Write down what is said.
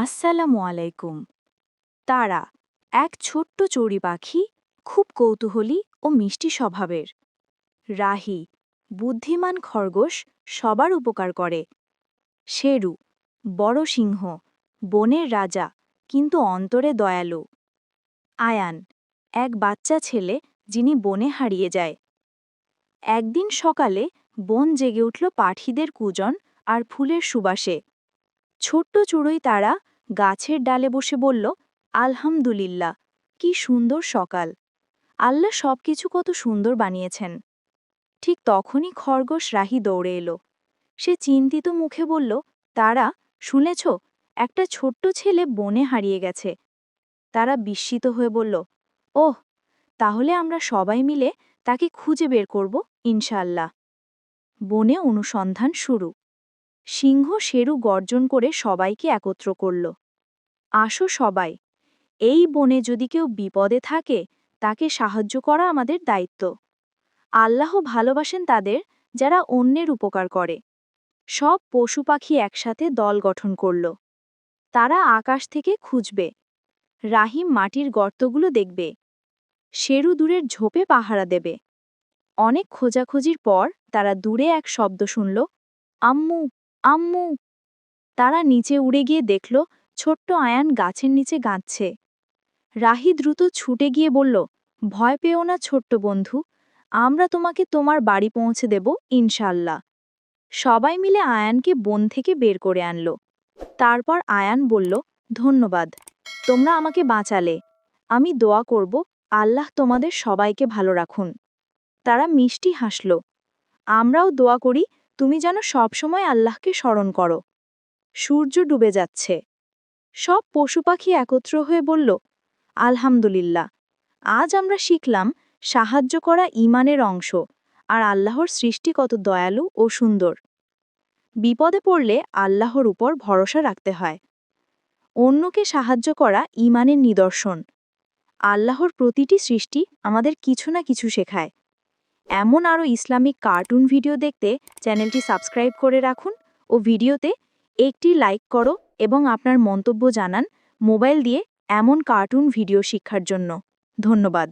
আসসালামু আলাইকুম। তারা এক ছোট্ট চড়ি পাখি, খুব কৌতূহলী ও মিষ্টি স্বভাবের। রাহি, বুদ্ধিমান খরগোশ, সবার উপকার করে। শেরু, বড় সিংহ, বনের রাজা, কিন্তু অন্তরে দয়ালু। আয়ান, এক বাচ্চা ছেলে যিনি বনে হারিয়ে যায়। একদিন সকালে বন জেগে উঠল পাখিদের কুজন আর ফুলের সুবাসে। ছোট্ট চুড়োই তারা গাছের ডালে বসে বলল, আলহামদুলিল্লাহ, কি সুন্দর সকাল। আল্লাহ সবকিছু কত সুন্দর বানিয়েছেন। ঠিক তখনই খরগোশ রাহি দৌড়ে এলো। সে চিন্তিত মুখে বলল, তারা, শুনেছ? একটা ছোট্ট ছেলে বনে হারিয়ে গেছে। তারা বিস্মিত হয়ে বলল, ওহ, তাহলে আমরা সবাই মিলে তাকে খুঁজে বের করব ইনশাল্লাহ বনে অনুসন্ধান শুরু। সিংহ শেরু গর্জন করে সবাইকে একত্র করল। আসো সবাই, এই বনে যদি কেউ বিপদে থাকে, তাকে সাহায্য করা আমাদের দায়িত্ব। আল্লাহ ভালোবাসেন তাদের যারা অন্যের উপকার করে। সব পশু পাখি একসাথে দল গঠন করল। তারা আকাশ থেকে খুঁজবে। রাহিম মাটির গর্তগুলো দেখবে। শেরু দূরের ঝোপে পাহারা দেবে। অনেক খোঁজাখুঁজির পর তারা দূরে এক শব্দ শুনল, আম্মু আম্মু। তারা নিচে উড়ে গিয়ে দেখল, ছোট্ট আয়ান গাছের নিচে গাঁচ্ছে রাহি দ্রুত ছুটে গিয়ে বলল, ভয় পেও না ছোট্ট বন্ধু, আমরা তোমাকে তোমার বাড়ি পৌঁছে দেব ইনশাল্লাহ সবাই মিলে আয়ানকে বন থেকে বের করে আনল। তারপর আয়ান বলল, ধন্যবাদ, তোমরা আমাকে বাঁচালে। আমি দোয়া করব, আল্লাহ তোমাদের সবাইকে ভালো রাখুন। তারা মিষ্টি হাসল, আমরাও দোয়া করি তুমি যেন সবসময় আল্লাহকে স্মরণ করো। সূর্য ডুবে যাচ্ছে। সব পশু পাখি একত্র হয়ে বলল, আলহামদুলিল্লাহ, আজ আমরা শিখলাম সাহায্য করা ইমানের অংশ আর আল্লাহর সৃষ্টি কত দয়ালু ও সুন্দর। বিপদে পড়লে আল্লাহর উপর ভরসা রাখতে হয়। অন্যকে সাহায্য করা ইমানের নিদর্শন। আল্লাহর প্রতিটি সৃষ্টি আমাদের কিছু না কিছু শেখায়। এমন আরও ইসলামিক কার্টুন ভিডিও দেখতে চ্যানেলটি সাবস্ক্রাইব করে রাখুন ও ভিডিওতে একটি লাইক করো এবং আপনার মন্তব্য জানান মোবাইল দিয়ে এমন কার্টুন ভিডিও শিক্ষার জন্য। ধন্যবাদ।